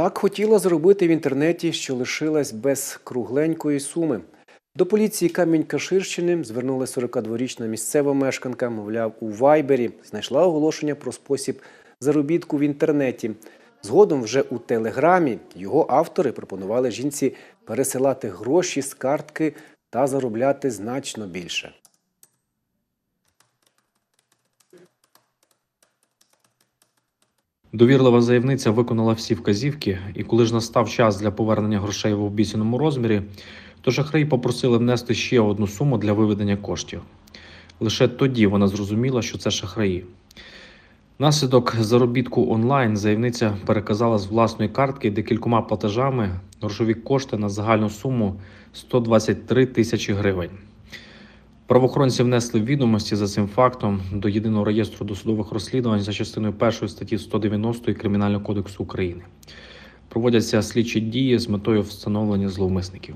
Так хотіла зробити в інтернеті, що лишилась без кругленької суми. До поліції Камінь-Каширщини звернулася 42-річна місцева мешканка, мовляв, у Вайбері знайшла оголошення про спосіб заробітку в інтернеті. Згодом вже у Телеграмі його автори пропонували жінці пересилати гроші з картки та заробляти значно більше. Довірлива заявниця виконала всі вказівки, і коли ж настав час для повернення грошей в обіцяному розмірі, то шахраї попросили внести ще одну суму для виведення коштів. Лише тоді вона зрозуміла, що це шахраї. Внаслідок заробітку онлайн заявниця переказала з власної картки декількома платежами грошові кошти на загальну суму 123 тисячі гривень. Правоохоронці внесли відомості за цим фактом до єдиного реєстру досудових розслідувань за частиною 1 статті 190 Кримінального кодексу України. Проводяться слідчі дії з метою встановлення зловмисників.